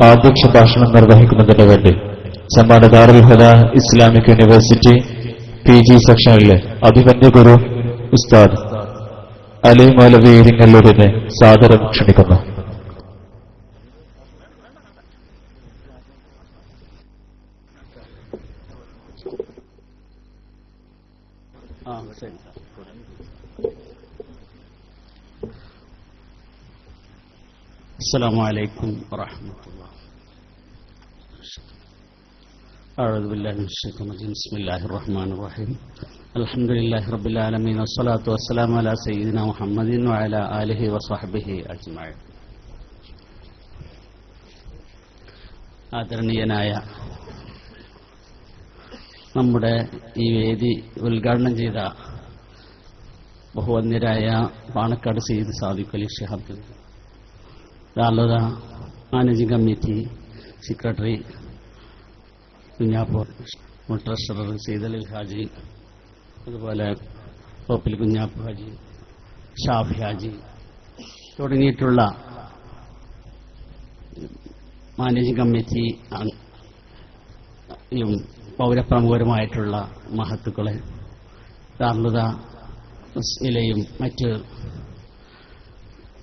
അധ്യക്ഷ ഭാഷണം നിർവഹിക്കുന്നതിന് വേണ്ടി Chemmad Darul Islamic university P G സെക്ഷനിലെ അഭിമന്യ ഗുരു ഉസ്താദ് അലി മൗലവി സാദരം ക്ഷണിക്കുന്നു ആ ശരി السلام عليكم ورحمة الله أعوذ بالله من الشيطان الرجيم بسم الله الرحمن الرحيم الحمد لله رب العالمين والصلاة والسلام على سيدنا محمد وعلى آله وصحبه أجمعين ആദരണീയനായ നമ്മുടെ ഈ വേദി ഉദ്ഘാടനം ചെയ്ത ബഹുവന്യരായ പാണക്കാട് സെയ്ത് സാദിഖ് അലി ഷിഹാബ് ദാർലത മാനേജിംഗ് കമ്മിറ്റി സെക്രട്ടറി കുഞ്ഞാപ്പൂർ ട്രഷറർ അലി ഹാജി അതുപോലെ പോപ്പിൽ കുഞ്ഞാപ്പ് ഹാജി ഷാഫി ഹാജി തുടങ്ങിയിട്ടുള്ള മാനേജിംഗ് കമ്മിറ്റി പൗരപ്രമുഖരുമായിട്ടുള്ള മഹത്തുക്കളെ. ദാർലുത ഇലെയും മറ്റ്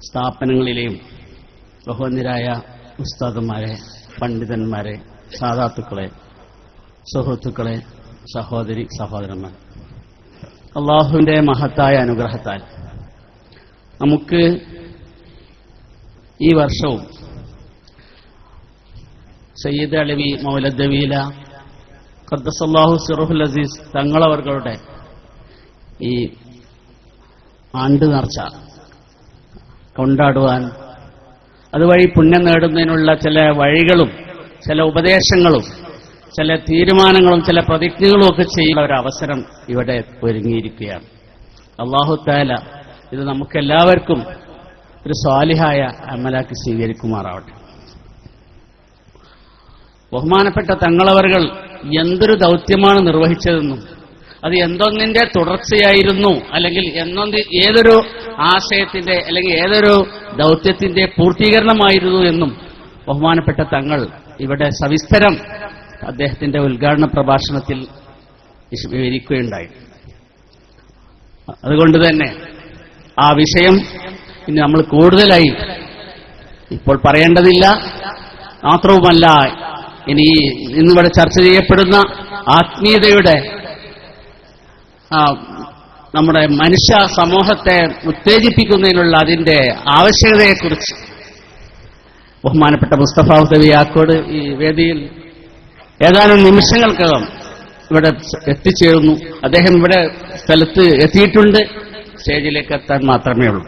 സ്ഥാപനങ്ങളിലെയും ബഹുവന്യരായ ഉസ്താദന്മാരെ പണ്ഡിതന്മാരെ സാധാത്തുക്കളെ സുഹൃത്തുക്കളെ സഹോദരി സഹോദരന്മാർ. അള്ളാഹുവിന്റെ മഹത്തായ അനുഗ്രഹത്താൽ നമുക്ക് ഈ വർഷവും സയ്യിദ് അലവി മൗലദ്വീല ഖദ്ദസല്ലാഹു സിറുഹുൽ അസീസ് തങ്ങളവർകളുടെ ഈ ആണ്ട് നേർച്ച കൊണ്ടാടുവാൻ അതുവഴി പുണ്യം നേടുന്നതിനുള്ള ചില വഴികളും ചില ഉപദേശങ്ങളും ചില തീരുമാനങ്ങളും ചില പ്രതിജ്ഞകളും ഒക്കെ ചെയ്യുന്ന ഒരു അവസരം ഇവിടെ ഒരുങ്ങിയിരിക്കുകയാണ്. അള്ളാഹുത്താല ഇത് നമുക്കെല്ലാവർക്കും ഒരു സ്വാലിഹായ അമലാക്കി സ്വീകരിക്കുമാറാവട്ടെ. ബഹുമാനപ്പെട്ട തങ്ങളവറുകൾ എന്തൊരു ദൗത്യമാണ് നിർവഹിച്ചതെന്നും അത് എന്തൊന്നിന്റെ തുടർച്ചയായിരുന്നു അല്ലെങ്കിൽ എന്നൊന്ന് ഏതൊരു ആശയത്തിന്റെ അല്ലെങ്കിൽ ഏതൊരു ദൗത്യത്തിന്റെ പൂർത്തീകരണമായിരുന്നു എന്നും ബഹുമാനപ്പെട്ട തങ്ങൾ ഇവിടെ സവിസ്തരം അദ്ദേഹത്തിന്റെ ഉദ്ഘാടന പ്രഭാഷണത്തിൽ വിശദീകരിക്കുകയുണ്ടായി. അതുകൊണ്ട് തന്നെ ആ വിഷയം ഇനി നമ്മൾ കൂടുതലായി ഇപ്പോൾ പറയേണ്ടതില്ല. മാത്രവുമല്ല ഇനി ഇന്നിവിടെ ചർച്ച ചെയ്യപ്പെടുന്ന ആത്മീയതയുടെ നമ്മുടെ മനുഷ്യ സമൂഹത്തെ ഉത്തേജിപ്പിക്കുന്നതിനുള്ള അതിന്റെ ആവശ്യകതയെക്കുറിച്ച് ബഹുമാനപ്പെട്ട മുസ്തഫ ഉദവിയാക്കോട് ഈ വേദിയിൽ ഏതാനും നിമിഷങ്ങൾക്കകം ഇവിടെ എത്തിച്ചേർന്നു. അദ്ദേഹം ഇവിടെ സ്ഥലത്ത് എത്തിയിട്ടുണ്ട്. സ്റ്റേജിലേക്ക് എത്താൻ മാത്രമേ ഉള്ളൂ.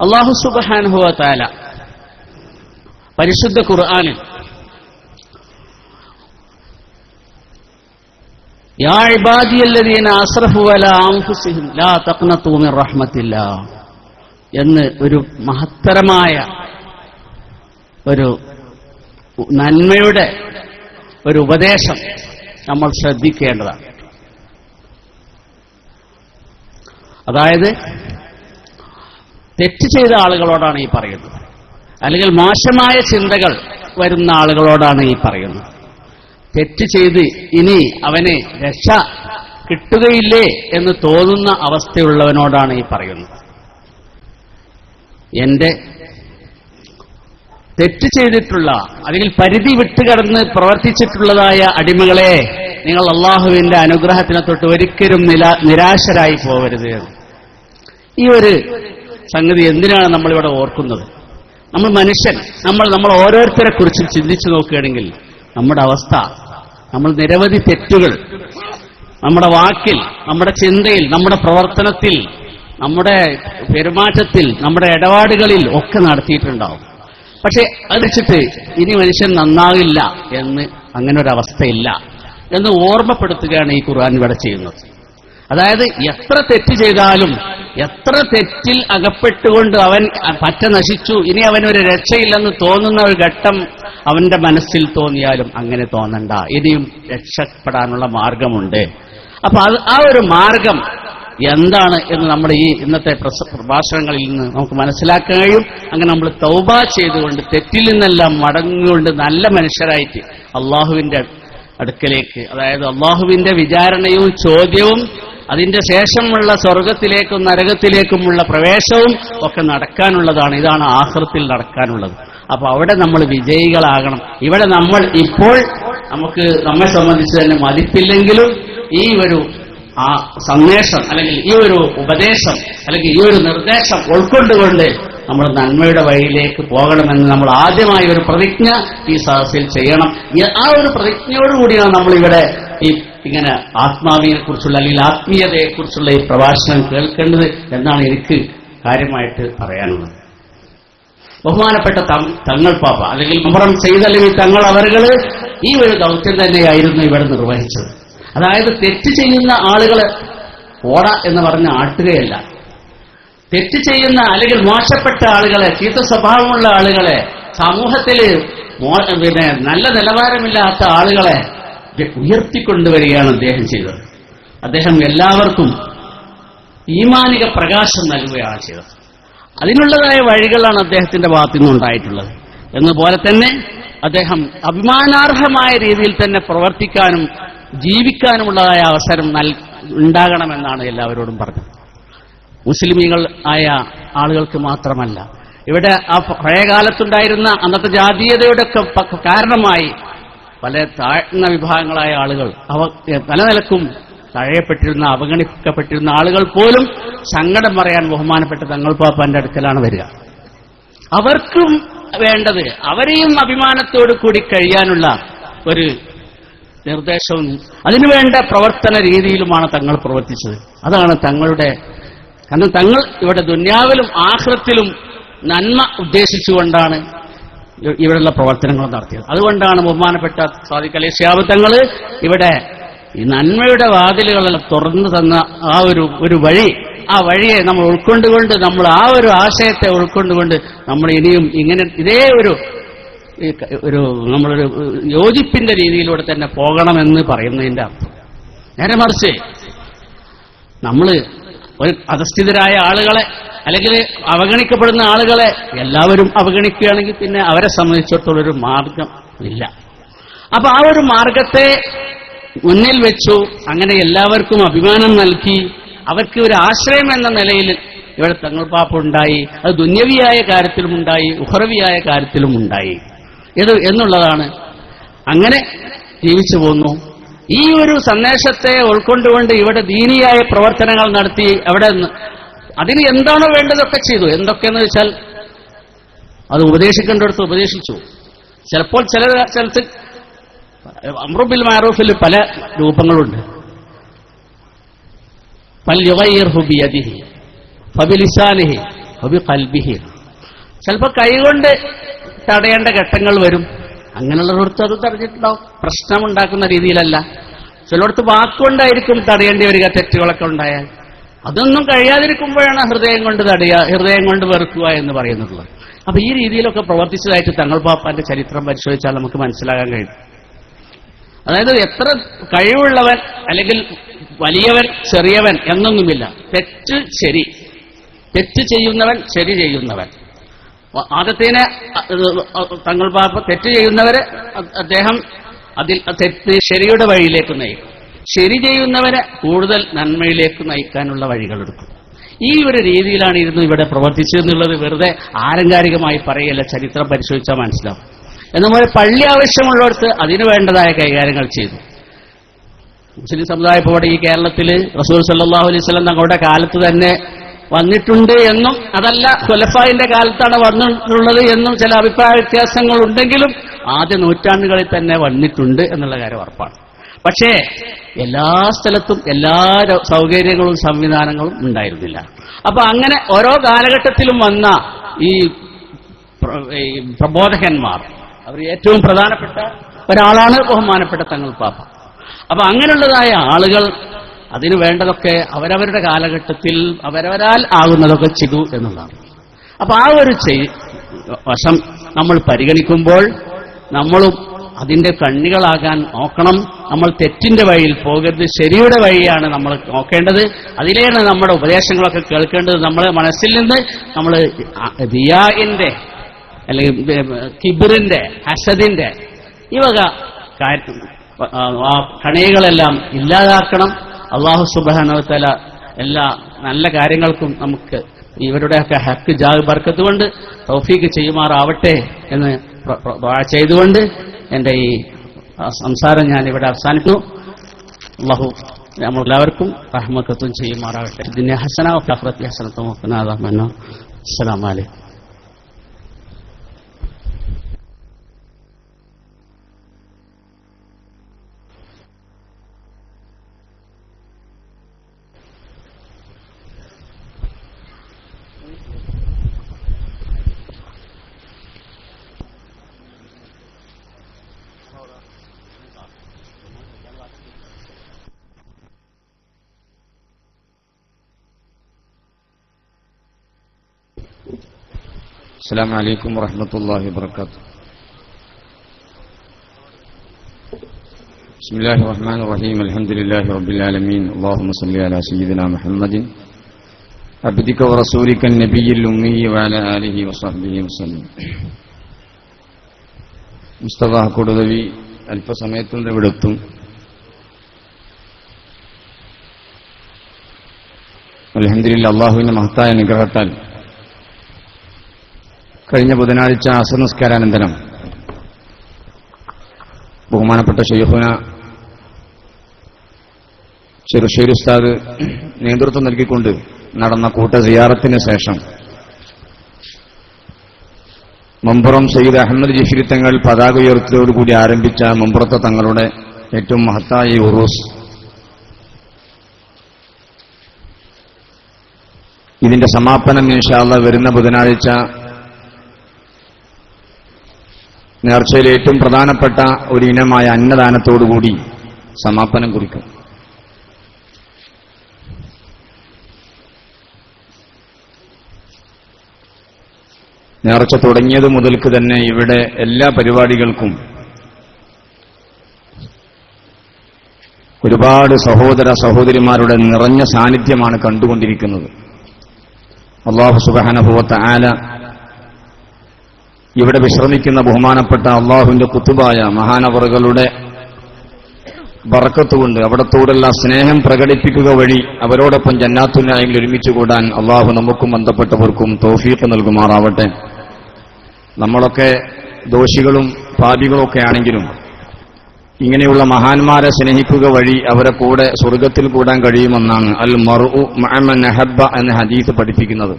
അള്ളാഹു സുബാനുഭവ താല പരിശുദ്ധ ഖുർആാനിൽ എന്ന് ഒരു മഹത്തരമായ ഒരു നന്മയുടെ ഒരു ഉപദേശം നമ്മൾ ശ്രദ്ധിക്കേണ്ടതാണ്. അതായത് തെറ്റ് ചെയ്ത ആളുകളോടാണ് ഈ പറയുന്നത്. അല്ലെങ്കിൽ മോശമായ ചിന്തകൾ വരുന്ന ആളുകളോടാണ് ഈ പറയുന്നത്. തെറ്റ് ചെയ്ത് ഇനി അവനെ രക്ഷ കിട്ടുകയില്ലേ എന്ന് തോന്നുന്ന അവസ്ഥയുള്ളവനോടാണ് ഈ പറയുന്നത്. എന്റെ തെറ്റ് ചെയ്തിട്ടുള്ള അല്ലെങ്കിൽ പരിധി വിട്ടുകടന്ന് പ്രവർത്തിച്ചിട്ടുള്ളതായ അടിമകളെ നിങ്ങൾ അള്ളാഹുവിന്റെ അനുഗ്രഹത്തിനെ തൊട്ട് ഒരിക്കലും നിരാശരായി പോകരുത് ഈ ഒരു സംഗതി എന്തിനാണ് നമ്മളിവിടെ ഓർക്കുന്നത്? നമ്മൾ മനുഷ്യൻ നമ്മൾ നമ്മൾ ഓരോരുത്തരെ കുറിച്ചും ചിന്തിച്ചു നോക്കുകയാണെങ്കിൽ നമ്മുടെ അവസ്ഥ നമ്മൾ നിരവധി തെറ്റുകൾ നമ്മുടെ വാക്കിൽ നമ്മുടെ ചിന്തയിൽ നമ്മുടെ പ്രവർത്തനത്തിൽ നമ്മുടെ പെരുമാറ്റത്തിൽ നമ്മുടെ ഇടപാടുകളിൽ ഒക്കെ നടത്തിയിട്ടുണ്ടാവും. പക്ഷെ അത് വെച്ചിട്ട് ഇനി മനുഷ്യൻ നന്നാവില്ല എന്ന് അങ്ങനെ ഒരു അവസ്ഥയില്ല എന്ന് ഓർമ്മപ്പെടുത്തുകയാണ് ഈ ഖുർആൻ ഇവിടെ ചെയ്യുന്നത്. അതായത് എത്ര തെറ്റ് ചെയ്താലും എത്ര തെറ്റിൽ അകപ്പെട്ടുകൊണ്ട് അവൻ പറ്റ നശിച്ചു ഇനി അവനൊരു രക്ഷയില്ലെന്ന് തോന്നുന്ന ഒരു ഘട്ടം അവന്റെ മനസ്സിൽ തോന്നിയാലും അങ്ങനെ തോന്നണ്ട. ഇനിയും രക്ഷപ്പെടാനുള്ള മാർഗമുണ്ട്. അപ്പൊ അത് ആ ഒരു മാർഗം എന്താണ് എന്ന് നമ്മുടെ ഈ ഇന്നത്തെ പ്രഭാഷണങ്ങളിൽ നിന്ന് നമുക്ക് മനസ്സിലാക്കാൻ കഴിയും. അങ്ങനെ നമ്മൾ തൗബ ചെയ്തുകൊണ്ട് തെറ്റിൽ നിന്നെല്ലാം മടങ്ങുകൊണ്ട് നല്ല മനുഷ്യരായിട്ട് അള്ളാഹുവിന്റെ അടുക്കലേക്ക് അതായത് അള്ളാഹുവിന്റെ വിചാരണയും ചോദ്യവും അതിന്റെ ശേഷമുള്ള സ്വർഗത്തിലേക്കും നരകത്തിലേക്കുമുള്ള പ്രവേശവും ഒക്കെ നടക്കാനുള്ളതാണ്. ഇതാണ് ആഹൃത്തിൽ നടക്കാനുള്ളത്. അപ്പൊ അവിടെ നമ്മൾ വിജയികളാകണം. ഇവിടെ നമ്മൾ ഇപ്പോൾ നമുക്ക് നമ്മെ സംബന്ധിച്ച് തന്നെ മതിപ്പില്ലെങ്കിലും ഈ ഒരു ആ സന്ദേശം അല്ലെങ്കിൽ ഈ ഒരു ഉപദേശം അല്ലെങ്കിൽ ഈ ഒരു നിർദ്ദേശം ഉൾക്കൊണ്ടുകൊണ്ട് നമ്മൾ നന്മയുടെ വഴിയിലേക്ക് പോകണമെന്ന് നമ്മൾ ആദ്യമായി ഒരു പ്രതിജ്ഞ ഈ സദസ്സിൽ ചെയ്യണം. ആ ഒരു പ്രതിജ്ഞയോടുകൂടിയാണ് നമ്മൾ ഇവിടെ ഈ ഇങ്ങനെ ആത്മാവിനെ കുറിച്ചുള്ള അല്ലെങ്കിൽ ആത്മീയതയെക്കുറിച്ചുള്ള ഈ പ്രഭാഷണം കേൾക്കേണ്ടത് എന്നാണ് എനിക്ക് കാര്യമായിട്ട് പറയാനുള്ളത്. ബഹുമാനപ്പെട്ട തങ്ങൾ പാപ്പ അല്ലെങ്കിൽ മുഹറം ചെയ്തല്ലെങ്കിൽ തങ്ങൾ അവരുകൾ ഈ ഒരു ദൗത്യം തന്നെയായിരുന്നു ഇവിടെ നിർവഹിച്ചത്. അതായത് തെറ്റ് ചെയ്യുന്ന ആളുകളെ ഓട എന്ന് പറഞ്ഞ് ആട്ടുകയല്ല. തെറ്റ് ചെയ്യുന്ന അല്ലെങ്കിൽ മോശപ്പെട്ട ആളുകളെ ചീത്ത സ്വഭാവമുള്ള ആളുകളെ സമൂഹത്തിൽ പിന്നെ നല്ല നിലവാരമില്ലാത്ത ആളുകളെ ഉയർത്തിക്കൊണ്ടുവരികയാണ് അദ്ദേഹം ചെയ്തത്. അദ്ദേഹം എല്ലാവർക്കും ഈമാനിക പ്രകാശം നൽകുകയാണ് ചെയ്തത്. അതിനുള്ളതായ വഴികളാണ് അദ്ദേഹത്തിന്റെ ഭാഗത്തു നിന്നുണ്ടായിട്ടുള്ളത് എന്നപോലെ തന്നെ അദ്ദേഹം അഭിമാനാർഹമായ രീതിയിൽ തന്നെ പ്രവർത്തിക്കാനും ജീവിക്കാനുമുള്ളതായ അവസരം നൽ ഉണ്ടാകണമെന്നാണ് എല്ലാവരോടും പറഞ്ഞത്. മുസ്ലിമീങ്ങൾ ആയ ആളുകൾക്ക് മാത്രമല്ല ഇവിടെ ആ പഴയകാലത്തുണ്ടായിരുന്ന അന്നത്തെ ജാതീയതയുടെ കാരണമായി പല താഴ്ന്ന വിഭാഗങ്ങളായ ആളുകൾ അവ പല നിലക്കും തഴയപ്പെട്ടിരുന്ന അവഗണിക്കപ്പെട്ടിരുന്ന ആളുകൾ പോലും സങ്കടം പറയാൻ ബഹുമാനപ്പെട്ട തങ്ങൾ പാപ്പാന്റെ അടുക്കലാണ് വരിക. അവർക്കും വേണ്ടത് അവരെയും അഭിമാനത്തോടു കൂടി കഴിയാനുള്ള ഒരു നിർദ്ദേശവും അതിനുവേണ്ട പ്രവർത്തന രീതിയിലുമാണ് തങ്ങൾ പ്രവർത്തിച്ചത്. അതാണ് തങ്ങളുടെ കാരണം തങ്ങൾ ഇവിടെ ദുന്യാവിലും ആഹ്ലത്തിലും നന്മ ഉദ്ദേശിച്ചുകൊണ്ടാണ് ഇവിടെയുള്ള പ്രവർത്തനങ്ങൾ നടത്തിയത്. അതുകൊണ്ടാണ് ബഹുമാനപ്പെട്ട സ്വാദിഖ് അലി ഷിയാബ് തങ്ങൾ ഇവിടെ ഈ നന്മയുടെ വാതിലുകളെല്ലാം തുറന്നു തന്ന ആ ഒരു ഒരു വഴി ആ വഴിയെ നമ്മൾ ഉൾക്കൊണ്ടുകൊണ്ട് നമ്മൾ ആ ഒരു ആശയത്തെ ഉൾക്കൊണ്ടുകൊണ്ട് നമ്മൾ ഇനിയും ഇങ്ങനെ ഇതേ ഒരു ഒരു നമ്മളൊരു യോജിപ്പിന്റെ രീതിയിലൂടെ തന്നെ പോകണമെന്ന് പറയുന്നതിന്റെ അർത്ഥം. നേരെ മറിച്ച് നമ്മൾ ഒരു അധസ്ഥിതരായ ആളുകളെ അല്ലെങ്കിൽ അവഗണിക്കപ്പെടുന്ന ആളുകളെ എല്ലാവരും അവഗണിക്കുകയാണെങ്കിൽ പിന്നെ അവരെ സംബന്ധിച്ചിടത്തോളം ഒരു മാർഗം ഇല്ല. അപ്പൊ ആ ഒരു മാർഗത്തെ മുന്നിൽ വെച്ചു അങ്ങനെ എല്ലാവർക്കും അഭിമാനം നൽകി അവർക്ക് ഒരു ആശ്രയം എന്ന നിലയിൽ ഇവിടെ തങ്ങൾ പാപ്പ ഉണ്ടായി അത് ദുന്യവിയായ കാര്യത്തിലും ഉണ്ടായി ഉഹറവിയായ കാര്യത്തിലും ഉണ്ടായി ഇത് എന്നുള്ളതാണ്. അങ്ങനെ ജീവിച്ചു പോന്നു. ഈ ഒരു സന്ദേശത്തെ ഉൾക്കൊണ്ടുകൊണ്ട് ഇവിടെ ദീനിയായ പ്രവർത്തനങ്ങൾ നടത്തി അവിടെ അതിന് എന്താണോ വേണ്ടതൊക്കെ ചെയ്തു. എന്തൊക്കെയെന്ന് വെച്ചാൽ അത് ഉപദേശിക്കേണ്ടടുത്ത് ഉപദേശിച്ചു. ചിലപ്പോൾ ചില സ്ഥലത്ത് അമ്രുബിൽ മാറൂഫിൽ പല രൂപങ്ങളുണ്ട്. ചിലപ്പോൾ കൈകൊണ്ട് തടയേണ്ട ഘട്ടങ്ങൾ വരും. അങ്ങനെയുള്ളവർക്ക് അത് തടഞ്ഞിട്ടുണ്ടാവും. പ്രശ്നമുണ്ടാക്കുന്ന രീതിയിലല്ല. ചിലടത്ത് വാക്കുകൊണ്ടായിരിക്കും തടയേണ്ടി വരിക തെറ്റുകളൊക്കെ ഉണ്ടായാൽ. അതൊന്നും കഴിയാതിരിക്കുമ്പോഴാണ് ഹൃദയം കൊണ്ട് തടയുക ഹൃദയം കൊണ്ട് വെറുക്കുക എന്ന് പറയുന്നത്. അപ്പൊ ഈ രീതിയിലൊക്കെ പ്രവർത്തിച്ചതായിട്ട് തങ്ങൾ പാപ്പാന്റെ ചരിത്രം പരിശോധിച്ചാൽ നമുക്ക് മനസ്സിലാകാൻ കഴിയും. അതായത് എത്ര കഴിവുള്ളവൻ അല്ലെങ്കിൽ വലിയവൻ ചെറിയവൻ എന്നൊന്നുമില്ല. തെറ്റ് ശരി. തെറ്റ് ചെയ്യുന്നവൻ ശരി ചെയ്യുന്നവൻ. ആദത്തിനെ തങ്ങൾ പാപ്പ തെറ്റ് ചെയ്യുന്നവരെ അദ്ദേഹം അതിൽ തെറ്റ് ശരിയുടെ വഴിയിലേക്ക് നയിക്കും. ശരി ചെയ്യുന്നവരെ കൂടുതൽ നന്മയിലേക്ക് നയിക്കാനുള്ള വഴികളെടുക്കും ഈ ഒരു രീതിയിലാണ് ഇരുന്ന് ഇവിടെ പ്രവർത്തിച്ചതെന്നുള്ളത് വെറുതെ ആലങ്കാരികമായി പറയല്ല ചരിത്രം പരിശോധിച്ചാൽ മനസ്സിലാവും. എന്നപോലെ പള്ളി ആവശ്യമുള്ളിടത്ത് അതിനു വേണ്ടതായ കൈകാര്യങ്ങൾ ചെയ്തു. മുസ്ലിം സമുദായ ഇപ്പോൾ ഈ കേരളത്തിൽ റസൂൽ സല്ലാഹു അലൈഹി സ്വലം തങ്ങളുടെ കാലത്ത് തന്നെ വന്നിട്ടുണ്ട് എന്നും അതല്ല ഖുലഫായിന്റെ കാലത്താണ് വന്നിട്ടുള്ളത് എന്നും ചില അഭിപ്രായ വ്യത്യാസങ്ങൾ ഉണ്ടെങ്കിലും ആദ്യ നൂറ്റാണ്ടുകളിൽ തന്നെ വന്നിട്ടുണ്ട് എന്നുള്ള കാര്യം ഉറപ്പാണ്. പക്ഷേ എല്ലാ സ്ഥലത്തും എല്ലാ സൗകര്യങ്ങളും സംവിധാനങ്ങളും ഉണ്ടായിരുന്നില്ല. അപ്പൊ അങ്ങനെ ഓരോ കാലഘട്ടത്തിലും വന്ന ഈ പ്രബോധകന്മാർ അവർ ഏറ്റവും പ്രധാനപ്പെട്ട ഒരാളാണ് ബഹുമാനപ്പെട്ട തങ്ങൾ പാപ്പ. അപ്പൊ അങ്ങനെയുള്ളതായ ആളുകൾ അതിന് വേണ്ടതൊക്കെ അവരവരുടെ കാലഘട്ടത്തിൽ അവരവരാൽ ആകുന്നതൊക്കെ ചെയ്തു എന്നുള്ളതാണ്. അപ്പൊ ആ ഒരു വശം നമ്മൾ പരിഗണിക്കുമ്പോൾ നമ്മളും അതിന്റെ കണ്ണികളാകാൻ നോക്കണം. നമ്മൾ തെറ്റിന്റെ വഴിയിൽ പോകരുത്. ശരിയുടെ വഴിയാണ് നമ്മൾ നോക്കേണ്ടത്. അതിലേണ് നമ്മുടെ ഉപദേശങ്ങളൊക്കെ കേൾക്കേണ്ടത്. നമ്മളെ മനസ്സിൽ നിന്ന് നമ്മൾ ദിയാഇന്റെ അല്ലെങ്കിൽ കിബിറിന്റെ ഹസദിന്റെ ഈ വക ആ കണികളെല്ലാം ഇല്ലാതാക്കണം. അള്ളാഹു സുബാനവത്തല എല്ലാ നല്ല കാര്യങ്ങൾക്കും നമുക്ക് ഇവരുടെയൊക്കെ ഹക്ക് ജാഗ് ബർക്കത്ത് കൊണ്ട് തൗഫീക്ക് ചെയ്യുമാറാവട്ടെ എന്ന് ചെയ്തുകൊണ്ട് എന്റെ ഈ സംസാരം ഞാൻ ഇവിടെ അവസാനിക്കുന്നു. അള്ളാഹു നമ്മളെല്ലാവർക്കും റഹ്മക്കത്തും ചെയ്യുമാറാവട്ടെ ഹസന ഹസനത്തും അസ്സലാമു അലൈക്കും. السلام عليكم ورحمة الله وبركاته بسم الله الرحمن الرحيم الحمد لله رب العالمين اللهم صل على سيدنا محمد عبدك ورسولك النبي الأمي وعلى آله وصحبه وسلم മുസ്തഫ കൊടുതവി അല്പസമയത്തിൻ്റെ ഇവിടെത്തും അലഹദില്ല അള്ളാഹുവിന്റെ മഹത്തായ നിഗ്രഹത്താൽ കഴിഞ്ഞ ബുധനാഴ്ച അസനസ്കാരാനന്തരം ബഹുമാനപ്പെട്ട ഷെയ്ഹുന ചെറുശ്ശേരി ഉസ്താദ് നേതൃത്വം നൽകിക്കൊണ്ട് നടന്ന കൂട്ട സിയാറത്തിന് ശേഷം മമ്പുറം സയ്യിദ് അഹമ്മദ് ജഫീർ തങ്ങൾ പതാക ഉയർത്തിയോടുകൂടി ആരംഭിച്ച മമ്പുറത്തെ തങ്ങളുടെ ഏറ്റവും മഹത്തായ ഉറൂസ്. ഇതിന്റെ സമാപനം ഇൻഷാല്ല വരുന്ന ബുധനാഴ്ച നേർച്ചയിലെ ഏറ്റവും പ്രധാനപ്പെട്ട ഒരു ഇനമായ അന്നദാനത്തോടുകൂടി സമാപനം കുറിക്കും. നേർച്ച തുടങ്ങിയത് മുതൽക്ക് തന്നെ ഇവിടെ എല്ലാ പരിപാടികൾക്കും ഒരുപാട് സഹോദര സഹോദരിമാരുടെ നിറഞ്ഞ സാന്നിധ്യമാണ് കണ്ടുകൊണ്ടിരിക്കുന്നത്. അള്ളാഹു സുബാനഭുവത്ത ആല ഇവിടെ വിശ്രമിക്കുന്ന ബഹുമാനപ്പെട്ട അള്ളാഹുവിന്റെ കുത്തുബായ മഹാനവറുകളുടെ ബറക്കത്തുകൊണ്ട് അവിടത്തോടുള്ള സ്നേഹം പ്രകടിപ്പിക്കുക വഴി അവരോടൊപ്പം ജന്നാത്തുനായെങ്കിൽ ഒരുമിച്ച് കൂടാൻ അള്ളാഹു നമുക്കും ബന്ധപ്പെട്ടവർക്കും തോഫീക്ക് നൽകുമാറാവട്ടെ. നമ്മളൊക്കെ ദോഷികളും പാപികളൊക്കെ ആണെങ്കിലും ഇങ്ങനെയുള്ള മഹാന്മാരെ സ്നേഹിക്കുക വഴി അവരെ കൂടെ സ്വർഗത്തിൽ കൂടാൻ കഴിയുമെന്നാണ് അൽ മറു അഹബ്ബ എന്ന ഹദീസ് പഠിപ്പിക്കുന്നത്.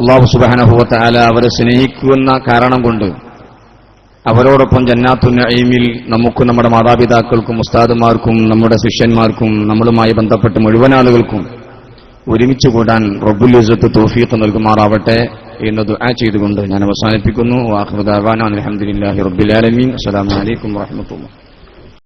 അള്ളാഹു സുബാനഹുവത്ത ആല അവരെ സ്നേഹിക്കുന്ന കാരണം കൊണ്ട് അവരോടൊപ്പം ജന്നാത്തു നഈമിൽ നമുക്കും നമ്മുടെ മാതാപിതാക്കൾക്കും ഉസ്താദുമാർക്കും നമ്മുടെ ശിഷ്യന്മാർക്കും നമ്മളുമായി ബന്ധപ്പെട്ട മുഴുവൻ ആളുകൾക്കും ഒരുമിച്ച് കൂടാൻ റബ്ബുൽ ഇസത്ത് തോഫീഖ് നൽകുമാറാവട്ടെ എന്ന് ദുആ ചെയ്തുകൊണ്ട് ഞാൻ അവസാനിപ്പിക്കുന്നു. വാഹൃദാവാന അലഹമുല്ലാഹി റബ്ബിൽ ആലമീൻ. അസ്സലാമു അലൈക്കും വറഹ്മത്തുള്ളാഹി